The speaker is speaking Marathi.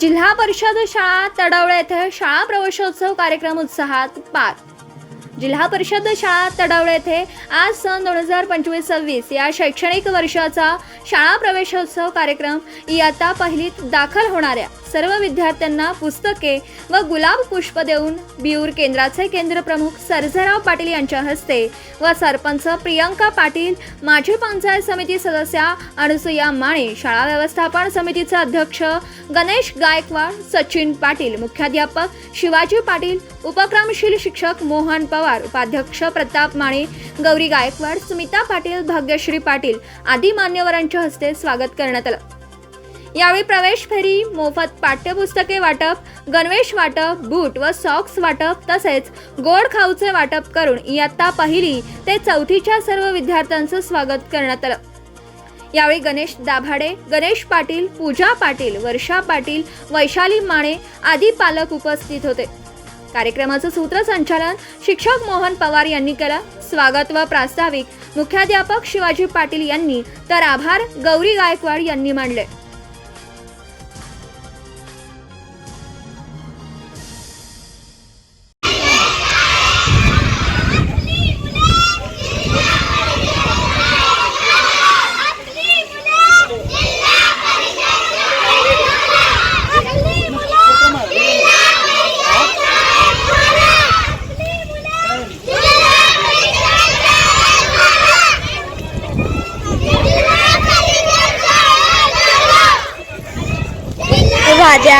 जिल्हा परिषद शाळा तडवळे येथे शाळा प्रवेशोत्सव कार्यक्रम उत्साहात पार. जिल्हा परिषद शाळा तडवळे येथे आज सन दोन हजार पंचवीस सव्वीस या शैक्षणिक वर्षाचा शाळा प्रवेशोत्सव कार्यक्रम इयत्ता पहिलीत दाखल होणाऱ्या सर्व विद्यार्थ्यांना पुस्तके व गुलाब पुष्प देऊन बिऊर केंद्राचे केंद्र प्रमुख सरझराव पाटील यांच्या हस्ते व सरपंच प्रियंका पाटील माजी पंचायत समिती सदस्या अनुसुया माळे शाळा व्यवस्थापन समितीचे अध्यक्ष गणेश गायकवाड सचिन पाटील मुख्याध्यापक शिवाजी पाटील उपक्रमशील शिक्षक मोहन पवार उपाध्यक्ष प्रताप माळे गौरी गायकवाड सुमिता पाटील भाग्यश्री पाटील आदी मान्यवरांच्या हस्ते स्वागत करण्यात आलं. यावेळी प्रवेश फेरी मोफत पाठ्यपुस्तके वाटप गणवेश वाटप बूट व सॉक्स वाटप तसेच गोड खाऊचे वाटप करून इयत्ता पहिली ते चौथीच्या सर्व विद्यार्थ्यांचं स्वागत करण्यात आलं. यावेळी गणेश दाभाडे गणेश पाटील पूजा पाटील वर्षा पाटील वैशाली माणे आदी पालक उपस्थित होते. कार्यक्रमाचं सूत्रसंचालन शिक्षक मोहन पवार यांनी केलं. स्वागत व प्रास्ताविक. मुख्याध्यापक शिवाजी पाटील यांनी. तर आभार गौरी गायकवाड यांनी मांडले. भाज्या